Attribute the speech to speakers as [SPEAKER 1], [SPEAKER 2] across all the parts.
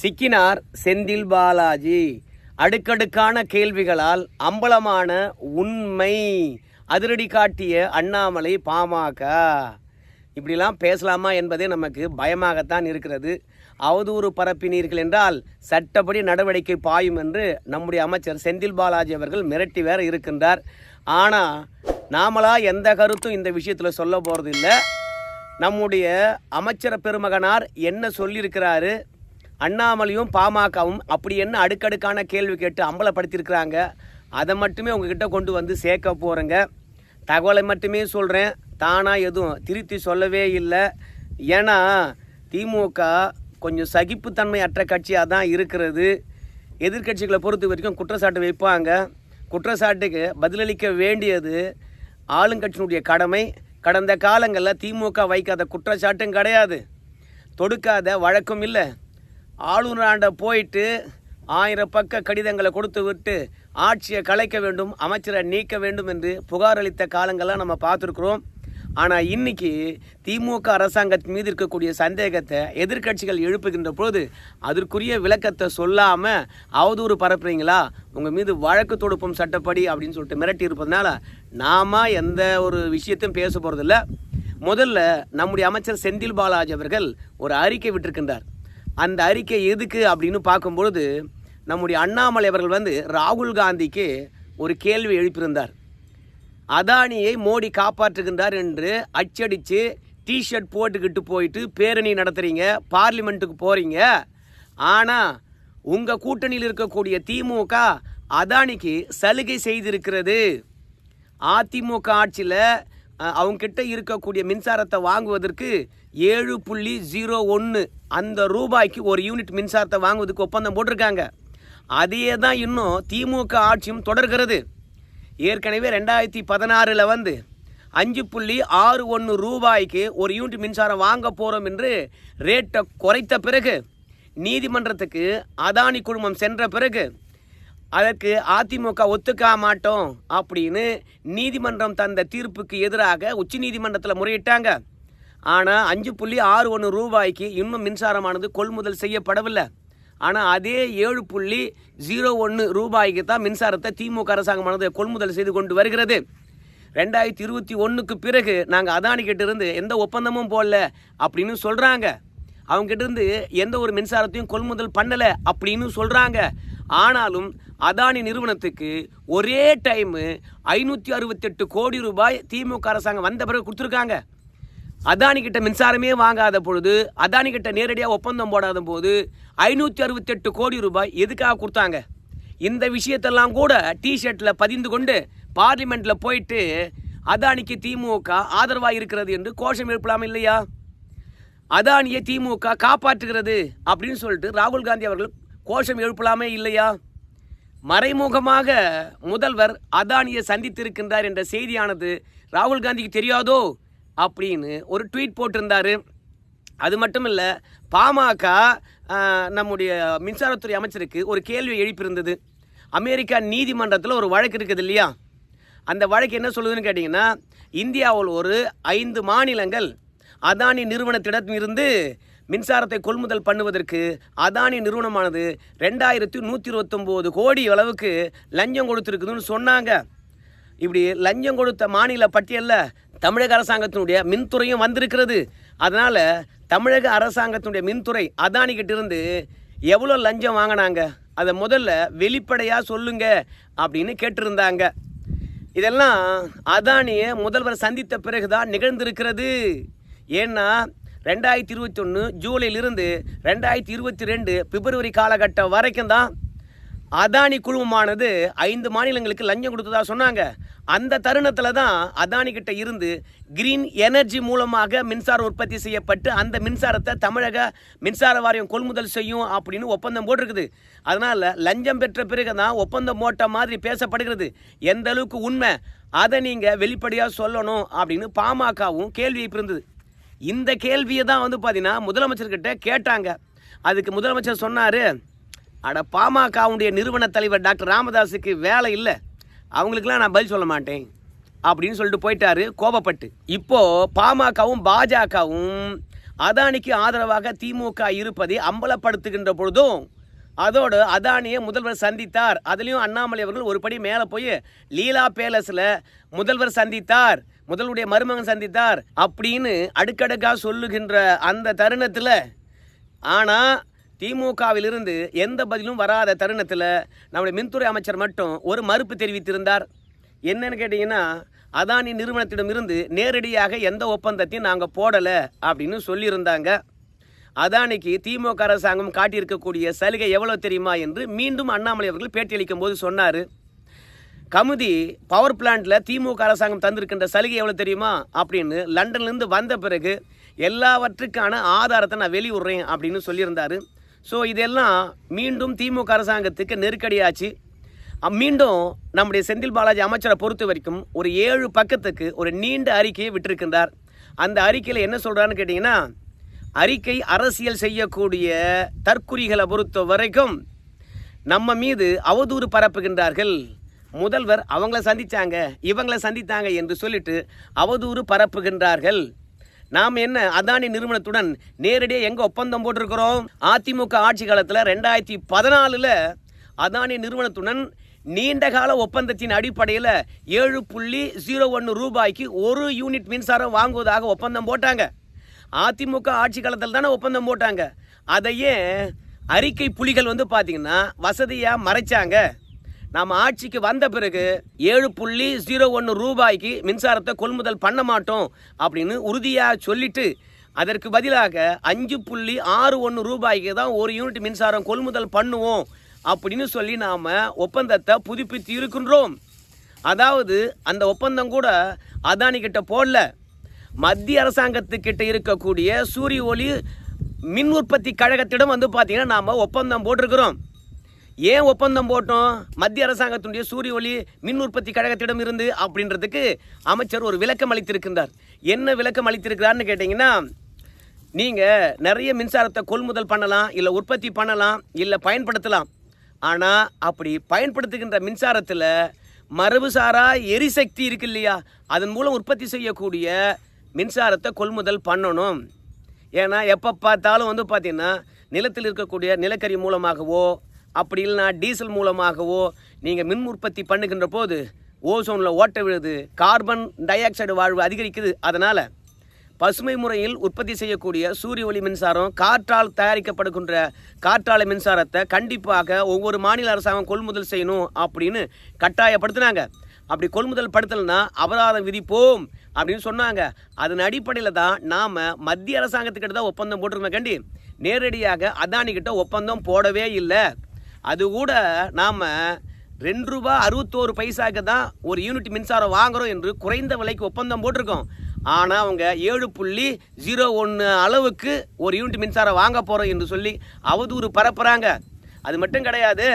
[SPEAKER 1] சிக்கினார் செந்தில் பாலாஜி. அடுக்கடுக்கான கேள்விகளால் அம்பலமான உண்மை அதிரடி காட்டிய அண்ணாமலை பாமக. இப்படிலாம் பேசலாமா என்பதே நமக்கு பயமாகத்தான் இருக்கிறது. அவதூறு பரப்பினீர்கள் என்றால் சட்டப்படி நடவடிக்கை பாயும் என்று நம்முடைய அமைச்சர் செந்தில் பாலாஜி அவர்கள் மிரட்டி வேற இருக்கின்றார். ஆனால் நாமளா எந்த கருத்தும் இந்த விஷயத்தில் சொல்ல போகிறது இல்லை நம்முடைய அமைச்சர் பெருமகனார் என்ன சொல்லியிருக்கிறாரு? அண்ணாமலையும் பாமகவும் அப்படி என்ன அடுக்கடுக்கான கேள்வி கேட்டு அம்பலப்படுத்தியிருக்கிறாங்க அதை மட்டுமே உங்ககிட்ட கொண்டு வந்து சேர்க்க போகிறேங்க தகவலை மட்டுமே சொல்கிறேன் தானாக எதுவும் திருத்தி சொல்லவே இல்லை. ஏன்னா திமுக கொஞ்சம் சகிப்புத்தன்மை அற்ற கட்சியாக தான் இருக்கிறது. எதிர்க்கட்சிகளை பொறுத்த வரைக்கும் குற்றச்சாட்டு வைப்பாங்க. குற்றச்சாட்டுக்கு பதிலளிக்க வேண்டியது ஆளுங்கட்சியினுடைய கடமை. கடந்த காலங்களில் திமுக வைக்காத குற்றச்சாட்டும் கிடையாது. தொடுக்காத வழக்கம் இல்லை. ஆளுநராண்ட போயிட்டு ஆயிரம் பக்க கடிதங்களை கொடுத்து விட்டு ஆட்சியை கலைக்க வேண்டும் அமைச்சரை நீக்க வேண்டும் என்று புகார் அளித்த காலங்கள்லாம் நம்ம பார்த்துருக்குறோம். ஆனால் இன்னைக்கு திமுக அரசாங்கத்தின் மீது இருக்கக்கூடிய சந்தேகத்தை எதிர்க்கட்சிகள் எழுப்புகின்ற பொழுது அதற்குரிய விளக்கத்தை சொல்லாமல் அவதூறு பரப்புறீங்களா? உங்கள் மீது வழக்கு தொடுப்போம் சட்டப்படி அப்படின்னு சொல்லிட்டு மிரட்டி இருப்பதனால நாம எந்த ஒரு விஷயத்தையும் பேச போகிறதில்ல முதல்ல நம்முடைய அமைச்சர் செந்தில் பாலாஜி அவர்கள் ஒரு அறிக்கை விட்டிருக்கின்றார். அந்த அறிக்கை எதுக்கு அப்படின்னு பார்க்கும்பொழுது நம்முடைய அண்ணாமலை அவர்கள் வந்து ராகுல் காந்திக்கு ஒரு கேள்வி எழுப்பியிருந்தார். அதானியை மோடி காப்பாற்றுகின்றார் என்று அச்சடித்து டிஷர்ட் போட்டுக்கிட்டு போயிட்டு பேரணி நடத்துகிறீங்க பார்லிமெண்ட்டுக்கு போகிறீங்க ஆனால் உங்கள் கூட்டணியில் இருக்கக்கூடிய திமுக அதானிக்கு சலுகை செய்திருக்கிறது. அதிமுக ஆட்சியில் அவங்கக்கிட்ட இருக்கக்கூடிய மின்சாரத்தை வாங்குவதற்கு ஏழு புள்ளி ஜீரோ ஒன்று அந்த ரூபாய்க்கு ஒரு யூனிட் மின்சாரத்தை வாங்குவதுக்கு ஒப்பந்தம் போட்டிருக்காங்க. அதையே தான் இன்னும் திமுக ஆட்சியும் தொடர்கிறது. ஏற்கனவே ரெண்டாயிரத்தி பதினாறில் வந்து அஞ்சு புள்ளி ஆறு ஒன்று ரூபாய்க்கு ஒரு யூனிட் மின்சாரம் வாங்க போகிறோம் என்று ரேட்டை குறைத்த பிறகு நீதிமன்றத்துக்கு அதானி குழுமம் சென்ற பிறகு அதற்கு அதிமுக ஒத்துக்க மாட்டோம் அப்படின்னு நீதிமன்றம் தந்த தீர்ப்புக்கு எதிராக உச்ச நீதிமன்றத்தில் முறையிட்டாங்க. ஆனால் அஞ்சு புள்ளி ஆறு ஒன்று ரூபாய்க்கு இன்னும் மின்சாரமானது கொள்முதல் செய்யப்படவில்லை. ஆனால் அதே ஏழு புள்ளி ஜீரோ ஒன்று ரூபாய்க்கு தான் மின்சாரத்தை திமுக அரசாங்கமானது கொள்முதல் செய்து கொண்டு வருகிறது. ரெண்டாயிரத்தி இருபத்தி ஒன்றுக்கு பிறகு நாங்கள் அதானி இருந்து எந்த ஒப்பந்தமும் போடல அப்படின்னு சொல்கிறாங்க அவங்ககிட்ட இருந்து எந்த ஒரு மின்சாரத்தையும் கொள்முதல் பண்ணலை அப்படின்னு சொல்கிறாங்க ஆனாலும் அதானி நிறுவனத்துக்கு ஒரே டைமு ஐநூற்றி அறுபத்தெட்டு கோடி ரூபாய் திமுக அரசாங்கம் வந்த பிறகு கொடுத்துருக்காங்க. அதானி கிட்ட மின்சாரமே வாங்காத பொழுது அதானி கிட்ட நேரடியாக ஒப்பந்தம் போடாத போது ஐநூற்றி அறுபத்தெட்டு கோடி ரூபாய் எதுக்காக கொடுத்தாங்க? இந்த விஷயத்தெல்லாம் கூட டிஷர்ட்டில் பதிந்து கொண்டு பார்லிமெண்ட்டில் போயிட்டு அதானிக்கு திமுக ஆதரவாக இருக்கிறது என்று கோஷம் எழுப்பலாம் இல்லையா? அதானியை திமுக காப்பாற்றுகிறது அப்படின்னு சொல்லிட்டு ராகுல் காந்தி அவர்கள் கோஷம் எழுப்பலாமே இல்லையா? மறைமுகமாக முதல்வர் அதானியை சந்தித்திருக்கின்றார் என்ற செய்தியானது ராகுல் காந்திக்கு தெரியாதோ? அப்படின்னு ஒரு ட்வீட் போட்டிருந்தார். அது மட்டும் இல்லை பாமக நம்முடைய மின்சாரத்துறை அமைச்சருக்கு ஒரு கேள்வி எழுப்பியிருந்தது. அமெரிக்கா நீதிமன்றத்தில் ஒரு வழக்கு இருக்குது இல்லையா? அந்த வழக்கு என்ன சொல்லுதுன்னு கேட்டிங்கன்னா இந்தியாவில் ஒரு ஐந்து மாநிலங்கள் அதானி நிறுவனத்திடமிருந்து மின்சாரத்தை கொள்முதல் பண்ணுவதற்கு அதானி நிறுவனமானது ரெண்டாயிரத்தி நூற்றி இருபத்தொம்போது கோடி அளவுக்கு லஞ்சம் கொடுத்துருக்குதுன்னு சொன்னாங்க. இப்படி லஞ்சம் கொடுத்த மாநில பட்டியலில் தமிழக அரசாங்கத்தினுடைய மின்துறையும் வந்திருக்கிறது. அதனால் தமிழக அரசாங்கத்தினுடைய மின்துறை அதானிக்கிட்ட இருந்து எவ்வளோ லஞ்சம் வாங்கினாங்க? அதை முதல்ல வெளிப்படையாக சொல்லுங்க அப்படின்னு கேட்டிருந்தாங்க. இதெல்லாம் அதானியை முதல்வர் சந்தித்த பிறகுதான் நிகழ்ந்திருக்கிறது. ஏன்னா ரெண்டாயிரத்தி இருபத்தி ஒன்று ஜூலையிலிருந்து ரெண்டாயிரத்தி இருபத்தி ரெண்டு பிப்ரவரி காலகட்டம் வரைக்கும் தான் அதானி குழுமமானது ஐந்து மாநிலங்களுக்கு லஞ்சம் கொடுத்ததா சொன்னாங்க. அந்த தருணத்தில் தான் அதானி கிட்ட இருந்து கிரீன் எனர்ஜி மூலமாக மின்சாரம் உற்பத்தி செய்யப்பட்டு அந்த மின்சாரத்தை தமிழக மின்சார வாரியம் கொள்முதல் செய்யும் அப்படின்னு ஒப்பந்தம் போட்டிருக்குது. அதனால் லஞ்சம் பெற்ற பிறகு தான் ஒப்பந்தம் போட்ட மாதிரி பேசப்படுகிறது. எந்த அளவுக்கு உண்மை? அதை நீங்கள் வெளிப்படையாக சொல்லணும் அப்படின்னு பாமகவும் கேள்வி இருந்தது இந்த கேள்வியை தான் வந்து பார்த்தீங்கன்னா முதலமைச்சர்கிட்ட கேட்டாங்க. அதுக்கு முதலமைச்சர் சொன்னார் அட பாமகவுடைய நிறுவன தலைவர் டாக்டர் ராமதாஸுக்கு வேலை இல்லை. அவங்களுக்கெல்லாம் நான் பதில் சொல்ல மாட்டேன். அப்படின்னு சொல்லிட்டு போயிட்டாரு. கோபப்பட்டு. இப்போது பாமகவும் பாஜகவும் அதானிக்கு ஆதரவாக திமுக இருப்பதை அம்பலப்படுத்துகின்ற பொழுதும் அதோடு அதானியை முதல்வர் சந்தித்தார். அதுலேயும் அண்ணாமலை அவர்கள் ஒரு படி மேலே போய் லீலா பேலஸில் முதல்வர் சந்தித்தார். முதல்வருடைய மருமகன் சந்தித்தார். அப்படின்னு அடுக்கடுக்காக சொல்லுகின்ற அந்த தருணத்தில் ஆனால் திமுகவிலிருந்து எந்த பதிலும் வராத தருணத்தில் நம்முடைய மின்துறை அமைச்சர் மட்டும் ஒரு மறுப்பு தெரிவித்திருந்தார். என்னன்னு கேட்டிங்கன்னா அதானி நிறுவனத்திடமிருந்து நேரடியாக எந்த ஒப்பந்தத்தையும் நாங்கள் போடலை அப்படின்னு சொல்லியிருந்தாங்க. அதானிக்கு திமுக அரசாங்கம் காட்டியிருக்கக்கூடிய சலுகை எவ்வளோ தெரியுமா என்று மீண்டும் அண்ணாமலை அவர்கள் பேட்டியளிக்கும் போது சொன்னார். கமுதி பவர் பிளான்ட்டில் திமுக அரசாங்கம் தந்திருக்கின்ற சலுகை எவ்வளோ தெரியுமா அப்படின்னு லண்டன்லேருந்து வந்த பிறகு எல்லாவற்றுக்கான ஆதாரத்தை நான் வெளியிடுறேன் அப்படின்னு சொல்லியிருந்தார். ஸோ இதெல்லாம் மீண்டும் திமுக அரசாங்கத்துக்கு நெருக்கடியாச்சு. மீண்டும் நம்முடைய செந்தில் பாலாஜி அமைச்சரை பொறுத்த வரைக்கும் ஒரு ஏழு பக்கத்துக்கு ஒரு நீண்ட அறிக்கையை விட்டிருக்கின்றார். அந்த அறிக்கையில் என்ன சொல்கிறான்னு கேட்டிங்கன்னா அறிக்கை அரசியல் செய்யக்கூடிய தற்குறிகளை பொறுத்த வரைக்கும் நம்ம மீது அவதூறு பரப்புகின்றார்கள். முதல்வர் அவங்கள சந்தித்தாங்க இவங்களை சந்தித்தாங்க என்று சொல்லிட்டு அவதூறு பரப்புகின்றார்கள். நாம் என்ன அதானி நிறுவனத்துடன் நேரடியாக எங்கே ஒப்பந்தம் போட்டிருக்கிறோம்? அதிமுக ஆட்சி காலத்தில் ரெண்டாயிரத்தி பதினாலில் அதானி நிறுவனத்துடன் நீண்டகால ஒப்பந்தத்தின் அடிப்படையில் ஏழு புள்ளி ஜீரோ ஒன்று ரூபாய்க்கு ஒரு யூனிட் மின்சாரம் வாங்குவதாக ஒப்பந்தம் போட்டாங்க. அதிமுக ஆட்சி காலத்தில் தானே ஒப்பந்தம் போட்டாங்க. அதையே அறிக்கை புலிகள் வந்து பார்த்தீங்கன்னா வசதியாக மறைச்சாங்க. நாம் ஆட்சிக்கு வந்த பிறகு ஏழு புள்ளி ஜீரோ ஒன்று ரூபாய்க்கு மின்சாரத்தை கொள்முதல் பண்ண மாட்டோம் அப்படின்னு உறுதியாக சொல்லிட்டு அதற்கு பதிலாக அஞ்சு புள்ளி ஆறு ஒன்று ரூபாய்க்கு தான் ஒரு யூனிட் மின்சாரம் கொள்முதல் பண்ணுவோம் அப்படின்னு சொல்லி நாம் ஒப்பந்தத்தை புதுப்பித்து இருக்கின்றோம். அதாவது அந்த ஒப்பந்தம் கூட அதானி கிட்ட போடல. மத்திய அரசாங்கத்துக்கிட்ட இருக்கக்கூடிய சூரிய ஒளி மின் உற்பத்தி கழகத்திடம் வந்து பார்த்திங்கன்னா நாம் ஒப்பந்தம் போட்டிருக்கிறோம். ஏன் ஒப்பந்தம் போட்டோம்? மத்திய அரசாங்கத்தினுடைய சூரிய ஒளி மின் உற்பத்தி கழகத்திடம் இருந்து அப்படின்றதுக்கு அமைச்சர் ஒரு விளக்கம் அளித்திருக்கின்றார். என்ன விளக்கம் அளித்திருக்கிறார்னு கேட்டிங்கன்னா நீங்கள் நிறைய மின்சாரத்தை கொள்முதல் பண்ணலாம் இல்லை உற்பத்தி பண்ணலாம் இல்லை பயன்படுத்தலாம். ஆனால் அப்படி பயன்படுத்துகின்ற மின்சாரத்தில் மரபுசாரா எரிசக்தி இருக்கு இல்லையா? அதன் மூலம் உற்பத்தி செய்யக்கூடிய மின்சாரத்தை கொள்முதல் பண்ணணும். ஏன்னா எப்போ பார்த்தாலும் வந்து பார்த்திங்கன்னா நிலத்தில் இருக்கக்கூடிய நிலக்கரி மூலமாகவோ அப்படி இல்லைனா டீசல் மூலமாகவோ நீங்கள் மின் உற்பத்தி பண்ணுகின்ற போது ஓசோனில் ஓட்ட விழுது கார்பன் டை ஆக்சைடு வாழ்வு அதிகரிக்குது. அதனால் பசுமை முறையில் உற்பத்தி செய்யக்கூடிய சூரிய ஒளி மின்சாரம் காற்றால் தயாரிக்கப்படுகின்ற காற்றாலை மின்சாரத்தை கண்டிப்பாக ஒவ்வொரு மாநில அரசாங்கம் கொள்முதல் செய்யணும் அப்படின்னு கட்டாயப்படுத்தினாங்க. அப்படி கொள்முதல் படுத்தலைன்னா அபராதம் விதிப்போம் அப்படின்னு சொன்னாங்க. அதன் அடிப்படையில் தான் நாம் மத்திய அரசாங்கத்துக்கிட்ட தான் ஒப்பந்தம் போட்டிருந்தோம் கண்டி. நேரடியாக அதானிக்கிட்ட ஒப்பந்தம் போடவே இல்லை. அது கூட நாம் ரெண்டு ரூபா அறுபத்தோரு பைசாக்கு தான் ஒரு யூனிட் மின்சாரம் வாங்குறோம் என்று குறைந்த விலைக்கு ஒப்பந்தம் போட்டிருக்கோம். ஆனால் அவங்க ஏழு புள்ளி ஜீரோ ஒன்று அளவுக்கு ஒரு யூனிட் மின்சாரம் வாங்க போகிறோம் என்று சொல்லி அவதூறு பரப்புகிறாங்க அது மட்டும் கிடையாது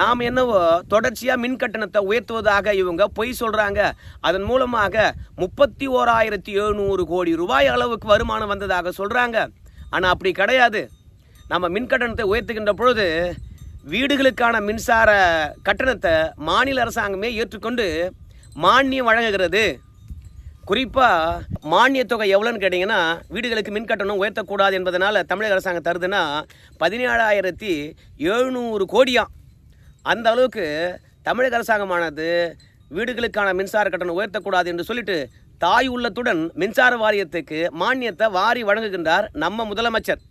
[SPEAKER 1] நாம் என்னவோ தொடர்ச்சியாக மின் கட்டணத்தை உயர்த்துவதாக இவங்க பொய் சொல்கிறாங்க அதன் மூலமாக முப்பத்தி ஓராயிரத்தி எழுநூறு கோடி ரூபாய் அளவுக்கு வருமானம் வந்ததாக சொல்கிறாங்க ஆனால் அப்படி கிடையாது. நம்ம மின் கட்டணத்தை உயர்த்துகின்ற பொழுது வீடுகளுக்கான மின்சார கட்டணத்தை மாநில அரசாங்கமே ஏற்றுக்கொண்டு மானியம் வழங்குகிறது. குறிப்பாக மானிய தொகை எவ்வளோன்னு கேட்டிங்கன்னா வீடுகளுக்கு மின் கட்டணம் உயர்த்தக்கூடாது என்பதனால் தமிழக அரசாங்கம் தருதுன்னா பதினேழாயிரத்தி எழுநூறு கோடியாம் அந்த அளவுக்கு தமிழக அரசாங்கமானது வீடுகளுக்கான மின்சார கட்டணம் உயர்த்தக்கூடாது என்று சொல்லிட்டு தாய் உள்ளத்துடன் மின்சார வாரியத்துக்கு மானியத்தை வாரி வழங்குகின்றார் நம்ம முதலமைச்சர்.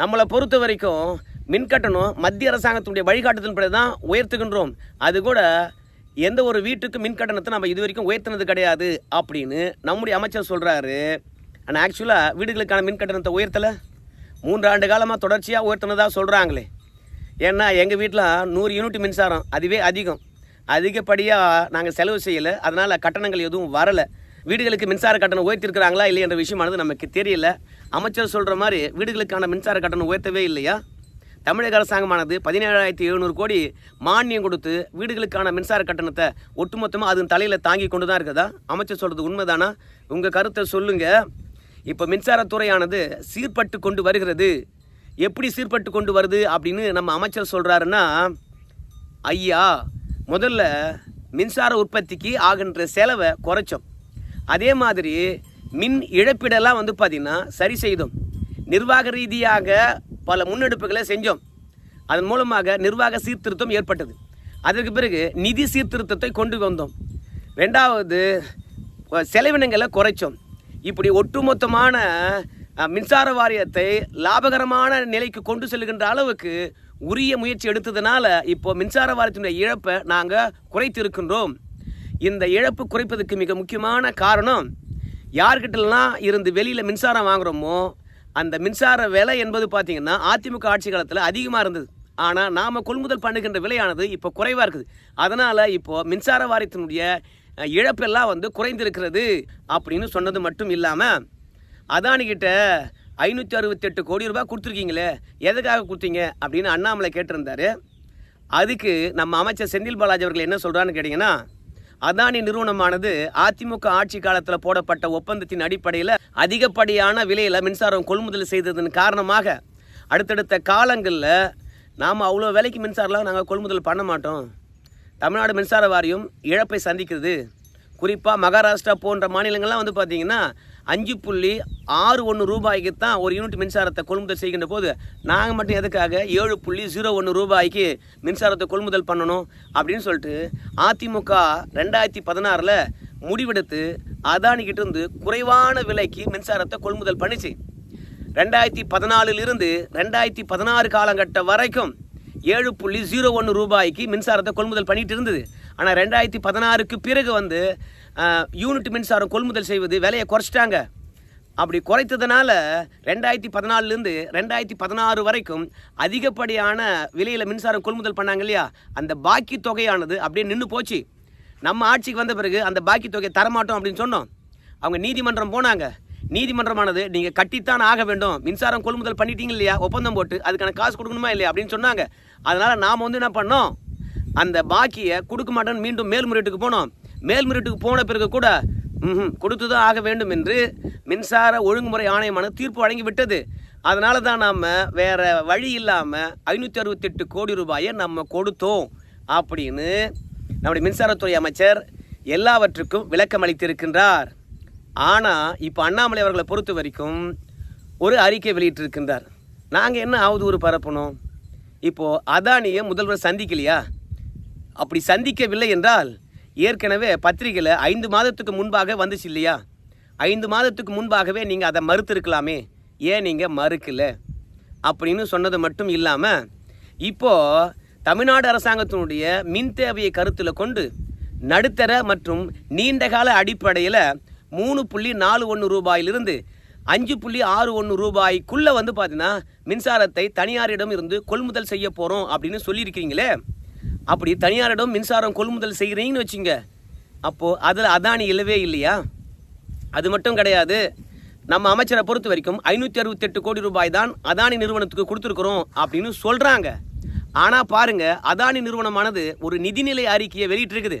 [SPEAKER 1] நம்மளை பொறுத்த வரைக்கும் மின் கட்டணம் மத்திய அரசாங்கத்தினுடைய வழிகாட்டுதலின்படி தான் உயர்த்துகின்றோம். அது கூட எந்த ஒரு வீட்டுக்கு மின் கட்டணத்தை நம்ம இது வரைக்கும் உயர்த்தினது கிடையாது அப்படின்னு நம்முடைய அமைச்சர் சொல்கிறாரு ஆனால் ஆக்சுவலாக வீடுகளுக்கான மின் கட்டணத்தை உயர்த்தலை? மூன்று ஆண்டு காலமாக தொடர்ச்சியாக உயர்த்தினதாக சொல்கிறாங்களே ஏன்னா எங்கள் வீட்டில் நூறு யூனிட் மின்சாரம் அதுவே அதிகம். அதிகப்படியாக நாங்கள் செலவு செய்யலை. அதனால் கட்டணங்கள் எதுவும் வரலை. வீடுகளுக்கு மின்சார கட்டணம் உயர்த்திருக்கிறாங்களா இல்லை என்ற விஷயமானது நமக்கு தெரியல. அமைச்சர் சொல்கிற மாதிரி வீடுகளுக்கான மின்சார கட்டணம் உயர்த்தவே இல்லையா? தமிழக அரசாங்கமானது பதினேழாயிரத்தி எழுநூறு கோடி மானியம் கொடுத்து வீடுகளுக்கான மின்சார கட்டணத்தை ஒட்டுமொத்தமாக அதன் தலையில் தாங்கி கொண்டு தான் இருக்குதா? அமைச்சர் சொல்கிறது உண்மைதானா? உங்கள் கருத்தை சொல்லுங்கள் இப்போ மின்சாரத்துறையானது சீர்பட்டு கொண்டு வருகிறது. எப்படி சீர்பட்டு கொண்டு வருது அப்படின்னு நம்ம அமைச்சர் சொல்கிறாருன்னா ஐயா முதல்ல மின்சார உற்பத்திக்கு ஆகின்ற செலவை குறைச்சோம். அதே மாதிரி மின் இழப்பீடெல்லாம் வந்து பார்த்திங்கன்னா சரி செய்தோம். நிர்வாக ரீதியாக பல முன்னெடுப்புகளை செஞ்சோம். அதன் மூலமாக நிர்வாக சீர்திருத்தம் ஏற்பட்டது. அதற்கு பிறகு நிதி சீர்திருத்தத்தை கொண்டு வந்தோம். ரெண்டாவது செலவினங்களை குறைச்சோம். இப்படி ஒட்டுமொத்தமான மின்சார வாரியத்தை லாபகரமான நிலைக்கு கொண்டு செல்கின்ற அளவுக்கு உரிய முயற்சி எடுத்ததுனால இப்போ மின்சார வாரியத்தினுடைய இழப்பை நாங்கள் குறைத்திருக்கின்றோம். இந்த இழப்பு குறைப்பதற்கு மிக முக்கியமான காரணம் யார்கிட்டலாம் இருந்து வெளியில் மின்சாரம் வாங்குறோமோ அந்த மின்சார விலை என்பது பார்த்தீங்கன்னா அதிமுக ஆட்சி காலத்தில் அதிகமாக இருந்தது. ஆனால் நாம் கொள்முதல் பண்ணுகின்ற விலையானது இப்போ குறைவாக இருக்குது. அதனால் இப்போது மின்சார வாரியத்தினுடைய இழப்பெல்லாம் வந்து குறைந்திருக்கிறது அப்படின்னு சொன்னது மட்டும் இல்லாமல் அதானிக்கிட்ட ஐநூற்றி அறுபத்தெட்டு கோடி ரூபாய் கொடுத்துருக்கீங்களே எதுக்காக கொடுத்தீங்க அப்படின்னு அண்ணாமலை கேட்டிருந்தாரு. அதுக்கு நம்ம அமைச்சர் செந்தில் பாலாஜி அவர்கள் என்ன சொல்கிறான்னு கேட்டிங்கன்னா அதானி நிறுவனமானது அதிமுக ஆட்சி காலத்தில் போடப்பட்ட ஒப்பந்தத்தின் அடிப்படையில் அதிகப்படியான விலையில் மின்சாரம் கொள்முதல் செய்ததன் காரணமாக அடுத்தடுத்த காலங்களில் நாம் அவ்வளோ விலைக்கு மின்சாரம்லாம் நாங்கள் கொள்முதல் பண்ண மாட்டோம். தமிழ்நாடு மின்சார வாரியம் இழப்பை சந்திக்கிறது. குறிப்பாக மகாராஷ்டிரா போன்ற மாநிலங்கள்லாம் வந்து பார்த்திங்கன்னா அஞ்சு புள்ளி ஆறு ஒன்று ரூபாய்க்கு தான் ஒரு யூனிட் மின்சாரத்தை கொள்முதல் செய்கின்ற போது நாங்கள் மட்டும் எதுக்காக ஏழு புள்ளி ஜீரோ ஒன்று ரூபாய்க்கு மின்சாரத்தை கொள்முதல் பண்ணணும் அப்படின்னு சொல்லிட்டு அதிமுக ரெண்டாயிரத்தி பதினாறில் முடிவெடுத்து அதானிக்கிட்ட இருந்து குறைவான விலைக்கு மின்சாரத்தை கொள்முதல் பண்ணிச்சு. ரெண்டாயிரத்தி பதினாலிலிருந்து ரெண்டாயிரத்தி பதினாறு காலகட்டம் வரைக்கும் ஏழு புள்ளி ஜீரோ ஒன்று ரூபாய்க்கு மின்சாரத்தை கொள்முதல் பண்ணிட்டு இருந்தது. ஆனால் ரெண்டாயிரத்தி பதினாறுக்கு பிறகு வந்து யூனிட் மின்சாரம் கொள்முதல் செய்வது விலையை குறைச்சிட்டாங்க. அப்படி குறைத்ததுனால ரெண்டாயிரத்தி பதினாலுலேருந்து ரெண்டாயிரத்தி பதினாறு வரைக்கும் அதிகப்படியான விலையில் மின்சாரம் கொள்முதல் பண்ணாங்க இல்லையா? அந்த பாக்கி தொகையானது அப்படியே நின்று போச்சு. நம்ம ஆட்சிக்கு வந்த பிறகு அந்த பாக்கி தொகையை தரமாட்டோம் அப்படின்னு சொன்னோம். அவங்க நீதிமன்றம் போனாங்க. நீதிமன்றமானது நீங்கள் கட்டித்தான் ஆக வேண்டும். மின்சாரம் கொள்முதல் பண்ணிட்டீங்க இல்லையா? ஒப்பந்தம் போட்டு அதுக்கான காசு கொடுக்கணுமா இல்லையா? அப்படின்னு சொன்னாங்க. அதனால் நாம் வந்து என்ன பண்ணோம்? அந்த பாக்கியை கொடுக்க மாட்டேன்னு மீண்டும் மேல்முறையீட்டுக்கு போனோம். மேல்முறையீட்டுக்கு போன பிறகு கூட ம்ஹும், கொடுத்து தான் ஆக வேண்டும் என்று மின்சார ஒழுங்குமுறை ஆணையமானது தீர்ப்பு வழங்கி விட்டது அதனால தான் நாம் வேற வழி இல்லாமல் ஐநூற்றி அறுபத்தெட்டு கோடி ரூபாயை நம்ம கொடுத்தோம் அப்படின்னு நம்முடைய மின்சாரத்துறை அமைச்சர் எல்லாவற்றுக்கும் விளக்கம் அளித்திருக்கின்றார். ஆனால் இப்போ அண்ணாமலை அவர்களை பொறுத்த வரைக்கும் ஒரு அறிக்கை வெளியிட்டிருக்கின்றார். நாங்கள் என்ன அவதூறு பரப்பணும்? இப்போது அதானியை முதல்வர் சந்திக்கலையா? அப்படி சந்திக்கவில்லை என்றால் ஏற்கனவே பத்திரிகையில் ஐந்து மாதத்துக்கு முன்பாக வந்துச்சு இல்லையா? ஐந்து மாதத்துக்கு முன்பாகவே நீங்கள் அதை மறுத்திருக்கலாமே. ஏன் நீங்கள் மறுக்கல? அப்படின்னு சொன்னது மட்டும் இல்லாமல் இப்போது தமிழ்நாடு அரசாங்கத்தினுடைய மின் தேவையை கருத்தில் கொண்டு நடுத்தர மற்றும் நீண்டகால அடிப்படையில் மூணு புள்ளி நாலு ஒன்று ரூபாயிலிருந்து அஞ்சு புள்ளி ஆறு ஒன்று ரூபாய்க்குள்ளே வந்து பார்த்தீங்கன்னா மின்சாரத்தை தனியாரிடம் இருந்து கொள்முதல் செய்ய போகிறோம் அப்படின்னு சொல்லியிருக்கீங்களே? அப்படி தனியாரிடம் மின்சாரம் கொள்முதல் செய்கிறீங்கன்னு வச்சுங்க. அப்போது அதில் அதானி இல்லவே இல்லையா? அது மட்டும் கிடையாது. நம்ம அமைச்சரை பொறுத்த வரைக்கும் ஐநூற்றி அறுபத்தெட்டு கோடி ரூபாய் தான் அதானி நிறுவனத்துக்கு கொடுத்துருக்குறோம் அப்படின்னு சொல்கிறாங்க ஆனால் பாருங்கள் அதானி நிறுவனமானது ஒரு நிதிநிலை அறிக்கையை வெளியிட்டிருக்குது.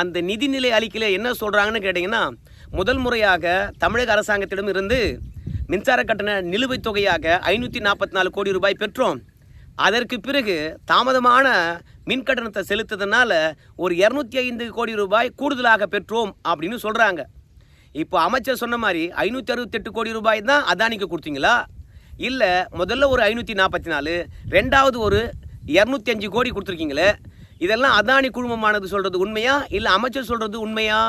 [SPEAKER 1] அந்த நிதிநிலை அறிக்கையில் என்ன சொல்கிறாங்கன்னு கேட்டிங்கன்னா முதல் முறையாக தமிழக அரசாங்கத்திடம் இருந்து மின்சார கட்டண நிலுவைத் தொகையாக ஐநூற்றி நாற்பத்தி நாலு கோடி ரூபாய் பெற்றோம். அதற்கு பிறகு தாமதமான மின் கட்டணத்தை செலுத்ததுனால ஒரு இரநூத்தி ஐந்து கோடி ரூபாய் கூடுதலாக பெற்றோம் அப்படின்னு சொல்கிறாங்க இப்போ அமைச்சர் சொன்ன மாதிரி ஐநூற்றி அறுபத்தெட்டு கோடி ரூபாய் தான் அதானிக்கு கொடுத்தீங்களா? இல்லை முதல்ல ஒரு ஐநூற்றி நாற்பத்தி நாலு ரெண்டாவது ஒரு இரநூத்தி அஞ்சு கோடி கொடுத்துருக்கீங்களே இதெல்லாம் அதானி குழுமமானது சொல்கிறது உண்மையா? இல்லை அமைச்சர் சொல்கிறது உண்மையா?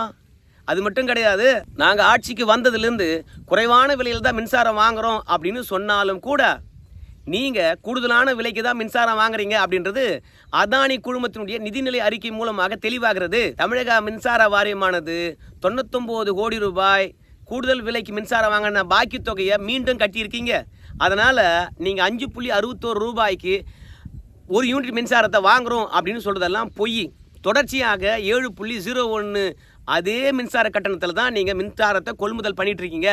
[SPEAKER 1] அது மட்டும் கிடையாது நாங்கள் ஆட்சிக்கு வந்ததுலேருந்து குறைவான விலையில் தான் மின்சாரம் வாங்குகிறோம் அப்படின்னு சொன்னாலும் கூட நீங்கள் கூடுதலான விலைக்கு தான் மின்சாரம் வாங்குறீங்க அப்படின்றது அதானி குழுமத்தினுடைய நிதிநிலை அறிக்கை மூலமாக தெளிவாகிறது. தமிழக மின்சார வாரியமானது தொண்ணூத்தொம்பது கோடி ரூபாய் கூடுதல் விலைக்கு மின்சாரம் வாங்கின பாக்கி தொகையை மீண்டும் கட்டியிருக்கீங்க. அதனால் நீங்கள் அஞ்சு புள்ளி அறுபத்தோரு ரூபாய்க்கு ஒரு யூனிட் மின்சாரத்தை வாங்குகிறோம் அப்படின்னு சொல்கிறதெல்லாம் பொய். தொடர்ச்சியாக ஏழு புள்ளி ஜீரோ ஒன்று அதே மின்சார கட்டணத்தில் தான் நீங்கள் மின்சாரத்தை கொள்முதல் பண்ணிகிட்ருக்கீங்க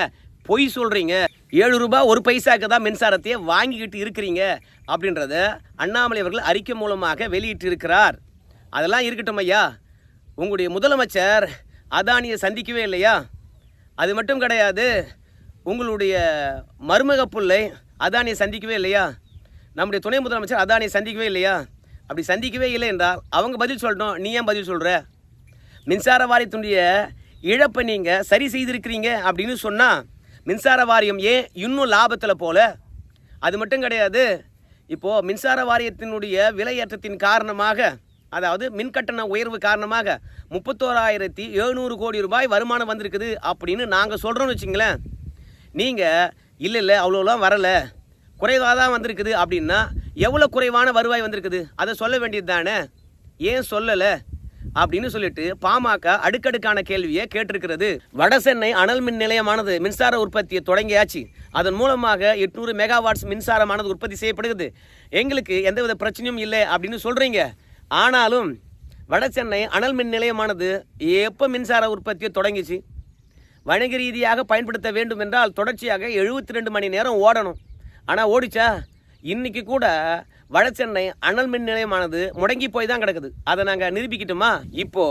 [SPEAKER 1] பொய் சொல்கிறீங்க ஏழு ரூபாய் ஒரு பைசாக்கு தான் மின்சாரத்தையே வாங்கிக்கிட்டு இருக்கிறீங்க அப்படின்றத அண்ணாமலை அவர்கள் அறிக்கை மூலமாக வெளியிட்டு இருக்கிறார் அதெல்லாம் இருக்கட்டும் ஐயா. உங்களுடைய முதலமைச்சர் அதானியை சந்திக்கவே இல்லையா? அது மட்டும் கிடையாது உங்களுடைய மருமக பிள்ளை அதானியை சந்திக்கவே இல்லையா? நம்முடைய துணை முதலமைச்சர் அதானியை சந்திக்கவே இல்லையா? அப்படி சந்திக்கவே இல்லை என்றால் அவங்க பதில் சொல்லணும் நீ ஏன் பதில் சொல்கிற மின்சார வாரியத்துடைய இழப்பை நீங்கள் சரி செய்திருக்கிறீங்க அப்படின்னு சொன்னால் மின்சார வாரியம் ஏன் இன்னும் லாபத்தில் போல? அது மட்டும் கிடையாது. இப்போது மின்சார வாரியத்தினுடைய விலையேற்றத்தின் காரணமாக அதாவது மின்கட்டண உயர்வு காரணமாக முப்பத்தோராயிரத்தி எழுநூறு கோடி ரூபாய் வருமானம் வந்திருக்குது அப்படின்னு நாங்கள் சொல்கிறோன்னு வச்சுங்களேன். நீங்கள் இல்லை இல்லை அவ்வளோலாம் வரலை. குறைவாக தான் வந்திருக்குது அப்படின்னா எவ்வளோ குறைவான வருவாய் வந்திருக்குது? அதை சொல்ல வேண்டியது தானே ஏன் சொல்லலை? அப்படின்னு சொல்லிட்டு பாமக அடுக்கடுக்கான கேள்வியை கேட்டிருக்கிறது. வடசென்னை அனல் மின் நிலையமானது மின்சார உற்பத்தியை தொடங்கியாச்சு. அதன் மூலமாக எட்நூறு மெகாவாட்ஸ் மின்சாரமானது உற்பத்தி செய்யப்படுகிறது. எங்களுக்கு எந்தவித பிரச்சனையும் இல்லை அப்படின்னு சொல்கிறீங்க ஆனாலும் வடசென்னை அனல் மின் நிலையமானது எப்போ மின்சார உற்பத்தியை தொடங்கிச்சு? வணிக ரீதியாக பயன்படுத்த வேண்டும் என்றால் தொடர்ச்சியாக எழுபத்தி ரெண்டு மணி நேரம் ஓடணும். ஆனால் ஓடிச்சா இன்னைக்கு கூட வடசென்னை அனல் மின் நிலையமானது முடங்கி போய் தான் கிடக்குது. அதை நாங்கள் நிரூபிக்கட்டுமா? இப்போ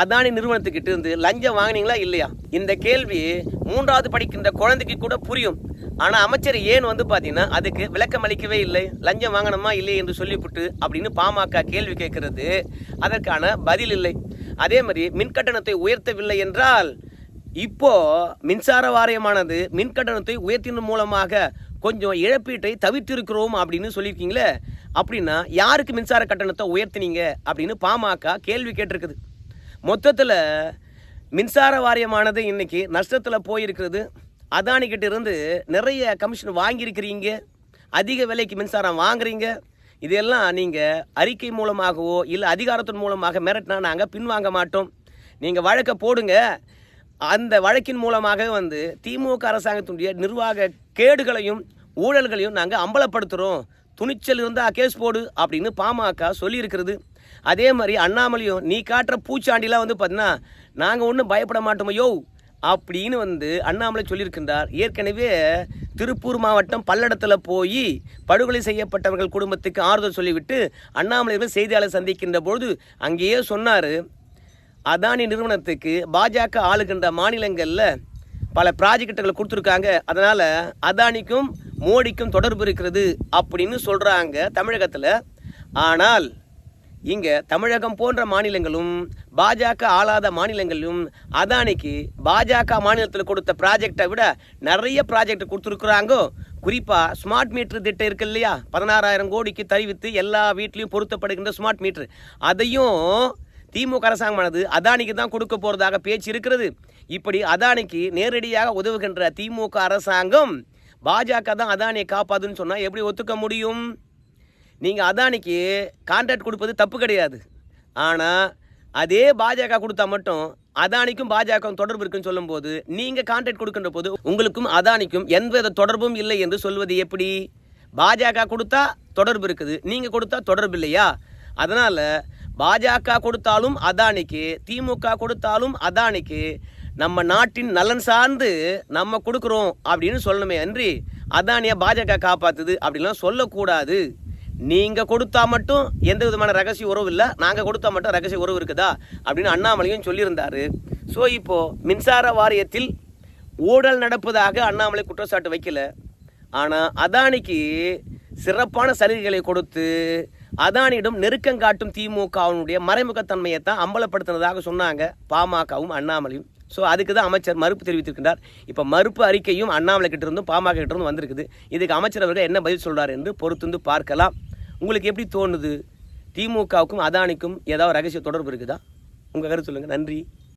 [SPEAKER 1] அதானி நிறுவனத்துக்கிட்ட இருந்து லஞ்சம் வாங்கினீங்களா இல்லையா? இந்த கேள்வி மூன்றாவது படிக்கின்ற குழந்தைக்கு கூட புரியும். ஆனால் அமைச்சர் ஏன் வந்து பாத்தீங்கன்னா அதுக்கு விளக்கம் அளிக்கவே இல்லை. லஞ்சம் வாங்கணுமா இல்லை என்று சொல்லிவிட்டு அப்படின்னு பாமக கேள்வி கேட்கறது. அதற்கான பதில் இல்லை. அதே மாதிரி மின் கட்டணத்தை உயர்த்தவில்லை என்றால் இப்போ மின்சார வாரியமானது மின் கட்டணத்தை உயர்த்தின மூலமாக கொஞ்சம் இழப்பீட்டை தவிர்த்திருக்கிறோம் அப்படின்னு சொல்லியிருக்கீங்களே? அப்படின்னா யாருக்கு மின்சார கட்டணத்தை உயர்த்தினீங்க அப்படின்னு பாமக கேள்வி கேட்டிருக்குது. மொத்தத்தில் மின்சார வாரியமானது இன்றைக்கி நஷ்டத்தில் போயிருக்கிறது. அதானிக்கிட்ட இருந்து நிறைய கமிஷன் வாங்கியிருக்கிறீங்க. அதிக விலைக்கு மின்சாரம் வாங்குறீங்க. இதெல்லாம் நீங்கள் அறிக்கை மூலமாகவோ இல்லை அதிகாரத்தின் மூலமாக மிரட்டினா நாங்கள் பின்வாங்க மாட்டோம். நீங்கள் வழக்கை போடுங்க. அந்த வழக்கின் மூலமாக வந்து திமுக அரசாங்கத்தினுடைய நிர்வாக கேடுகளையும் ஊழல்களையும் நாங்கள் அம்பலப்படுத்துகிறோம் துணிச்சல் இருந்தால் கேஸ் போடு அப்படின்னு பாமக சொல்லியிருக்கிறது. அதே மாதிரி அண்ணாமலையும் நீ காட்டுற பூச்சாண்டிலாம் வந்து பார்த்தீங்கன்னா நாங்கள் ஒன்றும் பயப்பட மாட்டோமையோ அப்படின்னு வந்து அண்ணாமலை சொல்லியிருக்கின்றார். ஏற்கனவே திருப்பூர் மாவட்டம் பல்லடத்தில் போய் படுகொலை செய்யப்பட்டவர்கள் குடும்பத்துக்கு ஆறுதல் சொல்லிவிட்டு அண்ணாமலை செய்தியாளர் சந்திக்கின்ற பொழுது அங்கேயே சொன்னார். அதானி நிறுவனத்துக்கு பாஜக ஆளுகின்ற மாநிலங்களில் பல ப்ராஜெக்டுகளை கொடுத்துருக்காங்க. அதனால் அதானிக்கும் மோடிக்கும் தொடர்பு இருக்கிறது அப்படின்னு சொல்கிறாங்க தமிழகத்தில். ஆனால் இங்கே தமிழகம் போன்ற மாநிலங்களும் பாஜக ஆளாத மாநிலங்களிலும் அதானிக்கு பாஜக மாநிலத்தில் கொடுத்த ப்ராஜெக்டை விட நிறைய ப்ராஜெக்ட் கொடுத்துருக்குறாங்கோ. குறிப்பாக ஸ்மார்ட் மீட்ரு திட்டம் இருக்கு இல்லையா? பதினாறாயிரம் கோடிக்கு தெரிவித்து எல்லா வீட்லேயும் பொருத்தப்படுகின்ற ஸ்மார்ட் மீட்ரு அதையும் திமுக அரசாங்கமானது அதானிக்கு தான் கொடுக்க போகிறதாக பேச்சு இருக்கிறது. இப்படி அதானிக்கு நேரடியாக உதவுகின்ற திமுக அரசாங்கம் பாஜக தான் அதானியை காப்பாதுன்னு சொன்னால் எப்படி ஒத்துக்க முடியும்? நீங்கள் அதானிக்கு கான்ட்ராக்ட் கொடுப்பது தப்பு கிடையாது. ஆனால் அதே பாஜக கொடுத்தா மட்டும் அதானிக்கும் பாஜகவும் தொடர்பு இருக்குன்னு சொல்லும்போது நீங்கள் கான்ட்ராக்ட் கொடுக்கின்ற போது உங்களுக்கும் அதானிக்கும் எந்தவித தொடர்பும் இல்லை என்று சொல்வது எப்படி? பாஜக கொடுத்தா தொடர்பு இருக்குது நீங்கள் கொடுத்தா தொடர்பு இல்லையா? அதனால் பாஜக கொடுத்தாலும் அதானிக்கு திமுக கொடுத்தாலும் அதானிக்கு நம்ம நாட்டின் நலன் சார்ந்து நம்ம கொடுக்குறோம் அப்படின்னு சொல்லணுமே அன்றி அதானியை பாஜக காப்பாத்துது அப்படின்லாம் சொல்லக்கூடாது. நீங்கள் கொடுத்தா மட்டும் எந்த விதமான ரகசிய உறவு இல்லை நாங்கள் கொடுத்தா மட்டும் ரகசிய உறவு இருக்குதா அப்படின்னு அண்ணாமலையும் சொல்லியிருந்தாரு. ஸோ இப்போது மின்சார வாரியத்தில் ஊழல் நடப்பதாக அண்ணாமலை குற்றச்சாட்டு வைக்கல. ஆனால் அதானிக்கு சிறப்பான சலுகைகளை கொடுத்து அதானியிடம் நெருக்கம் காட்டும் திமுகவினுடைய மறைமுகத்தன்மையை தான் அம்பலப்படுத்தினதாக சொன்னாங்க பாமகவும் அண்ணாமலையும். ஸோ அதுக்கு தான் அமைச்சர் மறுப்பு தெரிவித்திருக்கின்றார். இப்போ மறுப்பு அறிக்கையும் அண்ணாமலை கிட்ட இருந்தும் பாமக கிட்ட இருந்தும் வந்திருக்குது. இதுக்கு அமைச்சர் அவர்கள் என்ன பதில் சொல்கிறார் என்று பொறுத்துந்து பார்க்கலாம். உங்களுக்கு எப்படி தோணுது? திமுகவுக்கும் அதானிக்கும் ஏதாவது ரகசிய தொடர்பு இருக்குதா? உங்கள் கருத்து சொல்லுங்கள் நன்றி.